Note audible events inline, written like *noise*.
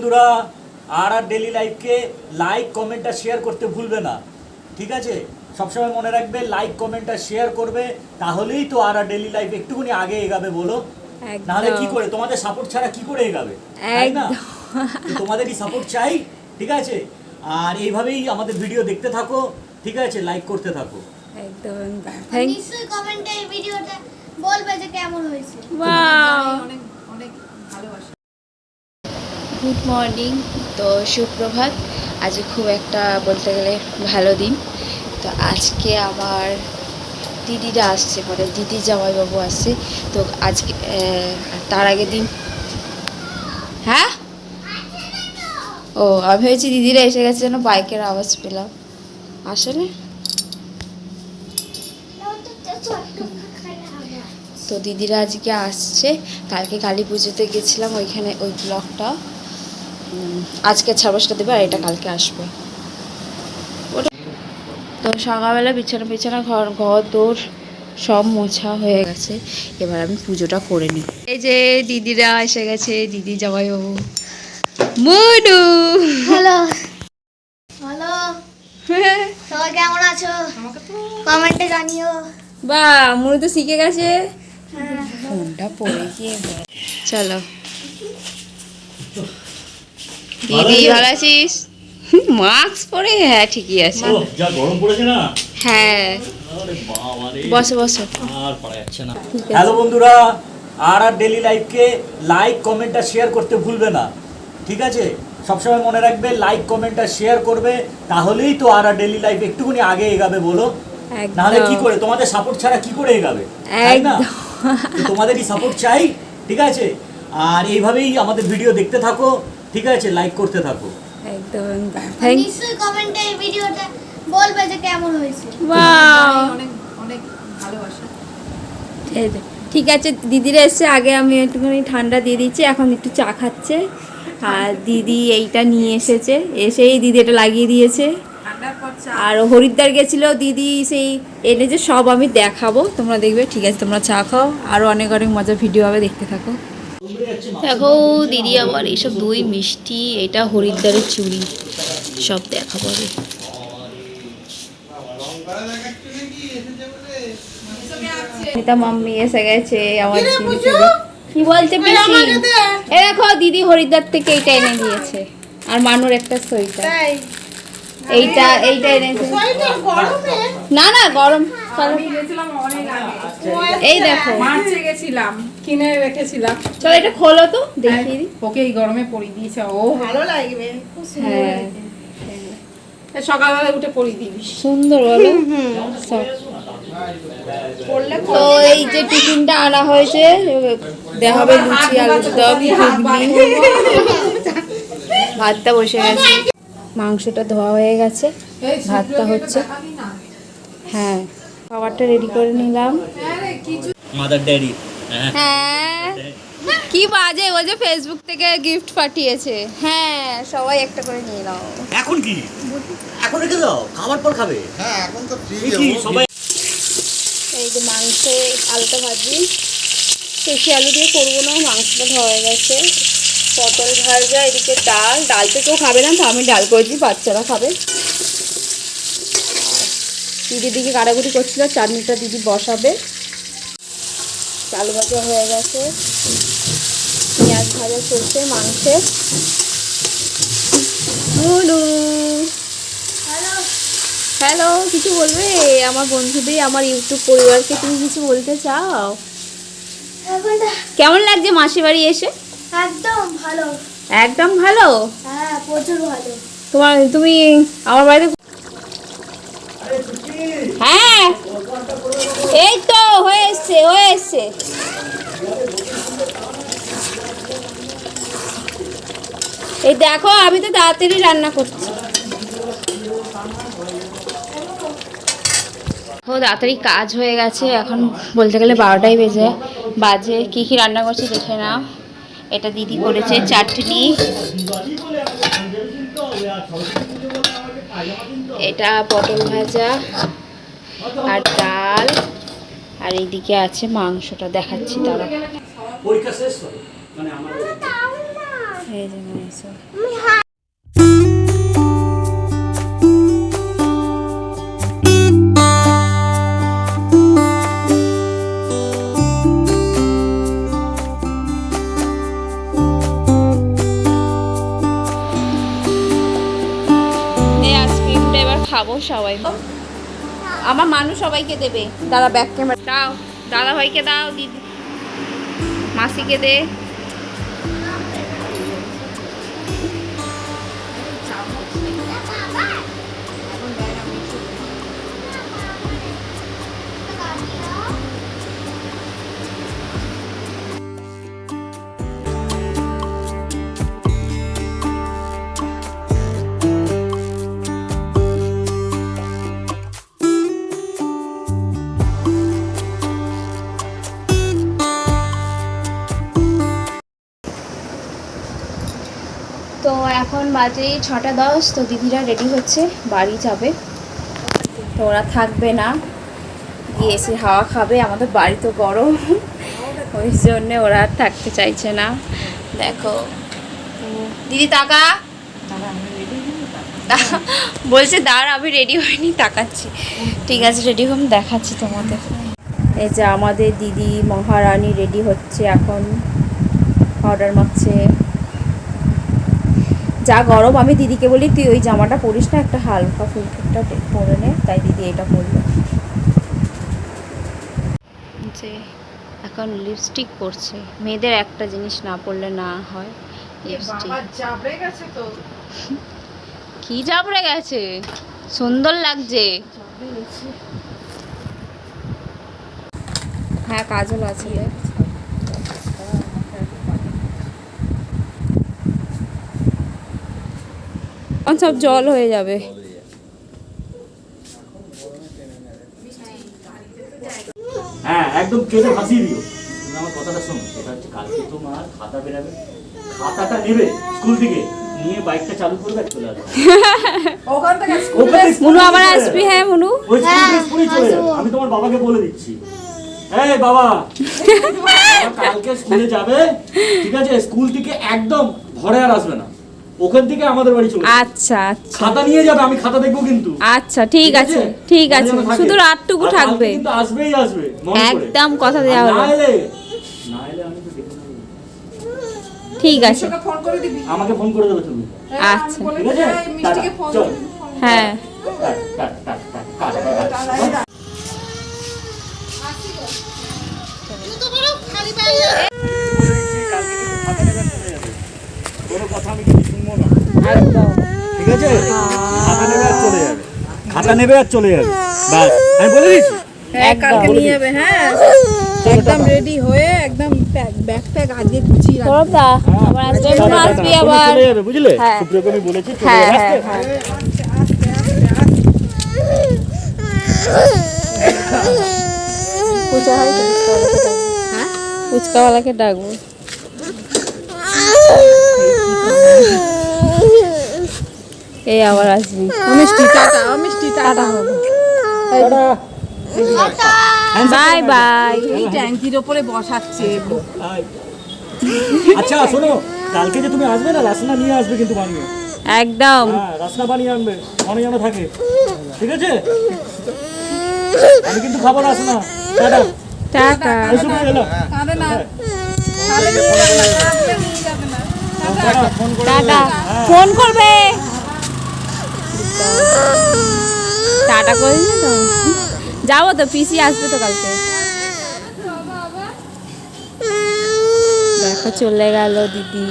বন্ধুরা আর আর ডেলি লাইফকে লাইক কমেন্ট আর শেয়ার করতে ভুলবে না। ঠিক আছে? সবসময় মনে রাখবে লাইক কমেন্ট আর শেয়ার করবে তাহলেই তো আর আর ডেলি লাইফ একটুখানি আগে এগাবে বলো। নাহলে কি করে? তোমাদের সাপোর্ট ছাড়া কি করে এগাবে? তাই না? তোমাদেরই সাপোর্ট চাই ঠিক আছে? আর এইভাবেই আমাদের ভিডিও দেখতে থাকো ঠিক আছে? লাইক করতে থাকো। একদম নিশ্চয়ই কমেন্টে এই ভিডিওটা বলবে যে কেমন হয়েছে। ওয়াও অনেক অনেক ভালোবাসা। গুড মর্নিং তো সুপ্রভাত। আজ খুব একটা বলতে গেলে ভালো দিন। তো আজকে আমার দিদিরা আসছে মানে দিদি জামাইবাবু আসছে। তো আজকে তার আগের দিন। হ্যাঁ? ও, আমি ভেবেছি দিদিরা এসে গেছে যেন বাইকের আওয়াজ পেলাম। আসলে? তো দিদিরা আজকে আসছে। কালকে কালী পুজোতে গেছিলাম ওইখানে, ওই ব্লগটা আজকে ছাব্বিশটা দেবে আর এটা কালকে আসবে। তো সকালবেলা বিছানা বিছানা ঘর ঘর দৌড় সব মোছা হয়ে গেছে। এবার আমি পুজোটা করে নিই। এই যে দিদিরা এসে গেছে দিদি জামাইবাবু মুডু। হ্যালো। হ্যালো। সবাই কেমন আছো? আমাকে তো কমেন্টে জানিও। বা মুনু তো শিখে গেছে। ফোনটা পড়ে গিয়ে চলো। দিদি ভালো আছিস? মাস্ক পরে হ্যাঁ ঠিকই আছে। যা গরম পড়েছে না? হ্যাঁ। আরে বাবা রে বসো বসো। আর পারা যাচ্ছে না। ঠিক আছে। হ্যালো বন্ধুরা আর আর ডেলি লাইফকে লাইক কমেন্ট আর শেয়ার করতে ভুলবে না। ঠিক আছে? সবসময় মনে রাখবে লাইক কমেন্ট আর শেয়ার করবে তাহলেই তো আর আর ডেলি লাইফ একটুখানি আগে এগাবে বলো। নাহলে কি করে? তোমাদের সাপোর্ট ছাড়া কি করে এগাবে? তাই না? তোমাদেরই সাপোর্ট চাই ঠিক আছে? আর এইভাবেই আমাদের ভিডিও দেখতে থাকো। ঠিক আছে লাইক করতে থাকো। একদম থ্যাংক নিশ্চয়ই কমেন্টে এই ভিডিওটা বলবে যে কেমন হয়েছে। ওয়াও অনেক অনেক ভালোবাসা। ঠিক আছে দিদিরা এসছে আগে আমি একটুখানি ঠান্ডা দিয়ে দিচ্ছি এখন একটু চা খাচ্ছে। আর দিদি এইটা নিয়ে এসেছে এসেই দিদি এটা লাগিয়ে দিয়েছে। আর হরিদ্বার গেছিল দিদি সেই এনে যে সব আমি দেখাবো তোমরা দেখবে ঠিক আছে তোমরা চা খাও আরও অনেক অনেক মজার ভিডিও হবে দেখতে থাকো। দেখো দিদি আবার এইসব দই মিষ্টি এটা হরিদ্বারের চুড়ি সব দেখাবো আমি। মিতা মাম্মি এসে গেছে আমার কি বলছে পিসি এ দেখো দিদি হরিদ্বার থেকে এইটা এনে দিয়েছে। আর মানুর একটা সোয়েটার এইটা এইটা এনেছে না না গরম। আগে। এই দেখো। মার্চে গেছিলাম কিনে রেখেছিলাম। চলো এটা খোলো তো দেখিয়ে দিই। ওকে এই গরমে পরিয়ে দিয়েছে ও। ভালো লাগবে হ্যাঁ। সকালবেলা উঠে পরিয়ে দিবি। সুন্দর বলো। তো এই যে টিফিনটা আনা হয়েছে লুচি দম ভাতটা বসে গেছে। মাংসটা ধোয়া হয়ে গেছে। ভাতটা হচ্ছে হ্যাঁ। খাবারটা রেডি করে নিলাম। মাদার ড্যাডি হ্যাঁ। কি বাজে ও যে ফেসবুক থেকে গিফট পাঠিয়েছে। হ্যাঁ সবাই একটা করে নিয়ে নাও। এখন কি? এখন রেখে দাও খাবার পর খাবে। হ্যাঁ এখন তো ফ্রি কি সবাই এই যে মাংস আলুটা ভাজি। বেশি আলু দিয়ে করব না মাংসটা হয়ে গেছে। পটল ভাজা এদিকে ডাল। ডাল তো কেউ খাবে না তো আমি ডাল করেছি বাচ্চারা খাবে। দিদির দিকে কাটাকুটি করছিল চাটনিটা দিদি বসাবে। চালু ভাজা হয়ে গেছে। পেঁয়াজ ভাজা চলছে মাংসে। হ্যালো। হ্যালো কিছু বলবে? আমার বন্ধুদের আমার ইউটিউব পরিবারকে তুমি কিছু বলতে চাও? কেমন লাগছে মাসির বাড়ি এসে? একদম ভালো। একদম ভালো? হ্যাঁ প্রচুর ভালো। তোমার তুমি আমার বাড়িতে হ্যাঁ এই তো হয়ে এসছে হয়ে এসছে এই দেখো, আমি তো তাড়াতাড়ি রান্না করছি। ও, তাড়াতাড়ি কাজ হয়ে গেছে। এখন বলতে গেলে বারোটাই বেজে। বাজে, কি কি রান্না করছি দেখে না এটা দিদি করেছে চাটনি। এটা পটল ভাজা আর ডাল। আর এইদিকে আছে মাংসটা দেখাচ্ছি তারা পরীক্ষা শেষ মানে আমার এই খাব সবাই। আমার মানুষ সবাইকে দেবে। দাদা ব্যাক ক্যামেরা দাও দাদা ভাইকে দাও দিদি মাসিকে দে। বাজে ছটা দশ, তো দিদিরা রেডি হচ্ছে, বাড়ি যাবে। তো ওরা থাকবে না। গিয়ে এসে হাওয়া খাবে, আমাদের বাড়ি তো গরম। ওই জন্যে ওরা আর থাকতে চাইছে না। দেখো। দিদি, তাকা। বলছে, দাঁড়, আমি রেডি হইনি, তাকাচ্ছি। ঠিক আছে রেডি হম দেখাচ্ছি তোমাদের। এই যে আমাদের দিদি, মহারানী রেডি হচ্ছে এখন। অর্ডার মারছে। যা গরম আমি দিদিকে বলি তুই ওই জামাটা পরিস না একটা হালকা ফুলটা পরে নে। তাই দিদি এটা পরলো। যে এখন লিপস্টিক পরছে। মেয়েদের একটা জিনিস না পরলে না হয়। লিপস্টিক চাপড়ে গেছে তো। কি চাপড়ে গেছে? সুন্দর লাগছে। হ্যাঁ কাজল আছে রে। এখন সব জল হয়ে যাবে। হ্যাঁ একদম কেটে ভাসিয়ে দিও। আমার কথাটা শোনো সেটা হচ্ছে কালকে তোমার খাতা বেরাবে। খাতাটা নেবে স্কুল থেকে নিয়ে বাইকটা চালু চলে আসবে। *laughs* ওখান থেকে মুনু আবার আসবি। হ্যাঁ মুনু। ওই স্কুল হ্যাঁ, আমি তোমার বাবাকে বলে দিচ্ছি। এই বাবা। *laughs* বাবা কালকে স্কুলে যাবে ঠিক আছে? স্কুল থেকে একদম ঘরে আর আসবে না। ওখান থেকে আমাদের বাড়ি চলে আচ্ছা আচ্ছা। খাতা নিয়ে যাবে আমি খাতা দেখব কিন্তু। আচ্ছা ঠিক আছে ঠিক আছে। শুধু রাতটুকু থাকবে। কিন্তু আসবেই আসবে একদম কথা দেওয়া হলো। না এলে না এলে আমি তো দেখে ঠিক আছে। ফোন করে দিবি? আমাকে ফোন করে দেবে তুমি। হ্যাঁ, আচ্ছা। ঠিক আছে? মিষ্টিকে ফোন। হ্যাঁ। কোনো কথা আমি কিছু শুনব না একদম ঠিক আছে? খাতা নেবে আর চলে যাবে। খাতা নেবে আর চলে যাবে। বাস। আমি বলে দিয়েছি? হ্যাঁ, কালকে নিয়ে যাবে হ্যাঁ। একদম রেডি হয়ে একদম ব্যাগ ট্যাগ আজকে গুছিয়ে রাখ। সৌরভ আবার আসবে। টাটা, আসবি আবার। চলে যাবে বুঝলে? হ্যাঁ। সুপ্রিয়কে আমি বলেছি চলে হ্যাঁ যাবে। হ্যাঁ আসতে? হ্যাঁ ফুচকা হয়? তো, ফুচকাওয়ালাকে ডাকবো এই আবার আসবি। মিষ্টি টাটা মিষ্টি টাটা। টাটা। Bye bye. এই ট্যাঙ্কির ওপরে বসাচ্ছে। আচ্ছা শোনো কালকে যে তুমি আসবে না রাসনা নিয়ে আসবে কিন্তু বানিয়ে। একদম। হ্যাঁ রাসনা বানিয়ে আনবে মনে যেন থাকে। ঠিক আছে? আমি কিন্তু খাব রাসনা। টাটা। টাটা। কাঁদে না হ্যাঁ। নিয়ে যাবে না। টাটা ফোন করবে। টাটা করে তো। যাব তো, পিসি আসবে তো কালকে। দেখো, চলে গেল দিদি।